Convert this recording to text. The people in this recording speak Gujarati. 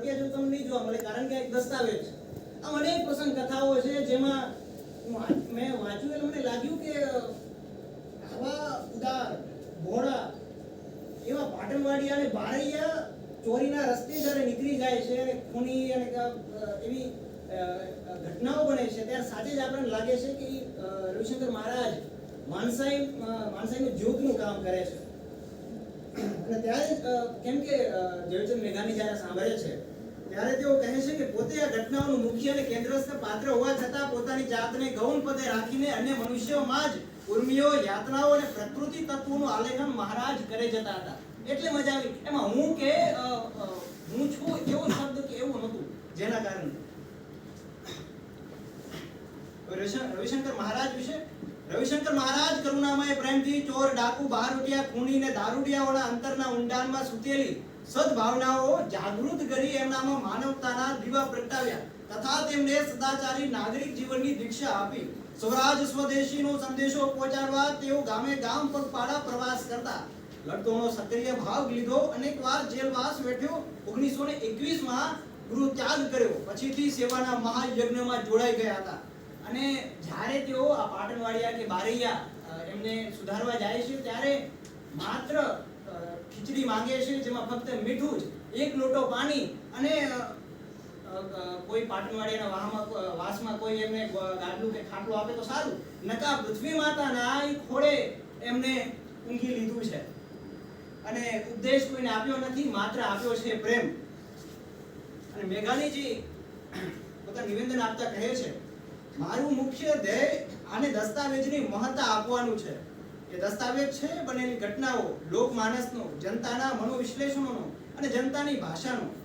તડકે જો તમને નહીં જોવા મળે, કારણ કે એક દસ્તાવેજ આમ અનેક પ્રસંગ કથાઓ છે જેમાં મેં વાંચ્યું એટલે મને લાગ્યું કે આવા ઉદાર, ભોળા, એવા પાટણવાડી અને બારૈયા ચોરીના રસ્તે જ્યારે નીકળી જાય છે અને ખૂની અને એવી ઘટનાઓ બને છે, ત્યારે સાથે જ આપણને લાગે છે કે રવિશંકર મહારાજ માનસાઈ માનસાઈનું જ્યોતનું કામ કરે છે. ત્યારે કેમ કે ઝવેરચંદ મેઘાણી જ્યારે સાંભળે છે, ત્યારે તેઓ કહે છે કે પોતે આ ઘટનાઓનું મુખ્ય અને કેન્દ્રસ્થ પાત્ર હોવા છતાં પોતાની જાતને ગૌણ પદે રાખીને અન્ય મનુષ્યોમાં જ ઉર્મિઓ યાતનાઓ અને પ્રકૃતિ તત્વોનું આલેખન મહારાજ કરે જતા હતા. એટલે મજા આવી. એમાં હું કે હું છું એવો શબ્દ કે એવું નહોતું, જેના કારણે. રવિશં- રવિશંકર મહારાજ વિશે રવિશંકર મહારાજ કરુણામય પ્રેમથી ચોર, ડાકુ બહારુટિયા ખૂની ને દારૂડિયાઓના અંતરના ઊંડાણમાં સૂતેલી સદભાવનાઓ જાગૃત કરી એમનામાં માનવતાના દીવા પ્રગટાવ્યા તથા તેમને સદાચારી નાગરિક જીવનની દીક્ષા આપી. સ્વરાજ સ્વદેશીનો સંદેશો પહોંચાડવા તેઓ ગામે ગામ પગપાળા પ્રવાસ કરતા. લડતોનો સક્રિય ભાગ લીધો. અનેકવાર જેલવાસ વેઠ્યો. 1921 માં ગૃહ ત્યાગ કર્યો. પછીથી સેવાના મહાયજ્ઞમાં જોડાઈ ગયા હતા. અને જ્યારે તેઓ આ પાટણવાડિયા કે બારૈયા એમને સુધારવા જાય છે, ત્યારે માત્ર ખીચડી માંગે છે, જેમાં ફક્ત મીઠું જ, એક લોટો પાણી અને કોઈ પાટણવાડિયાના વાહમાં વાસમાં કોઈ એમને ગાડલું કે ખાટલું આપે તો સારું. નકા પૃથ્વી માતાના એ ખોળે એમને ઊંઘી લીધું છે. અને ઉપદેશ કોઈને આપ્યો નથી, માત્ર આપ્યો છે પ્રેમ. અને મેઘાણીજી પોતા નિવેદન આપતા કહે છે મારું મુખ્ય ધ્યેય આને દસ્તાવેજની મહત્તા આપવાનું છે. એ દસ્તાવેજ છે બનેલી ઘટનાઓ, લોકમાનસનો, જનતાના મનોવિશ્લેષણોનો અને જનતાની ભાષાનો.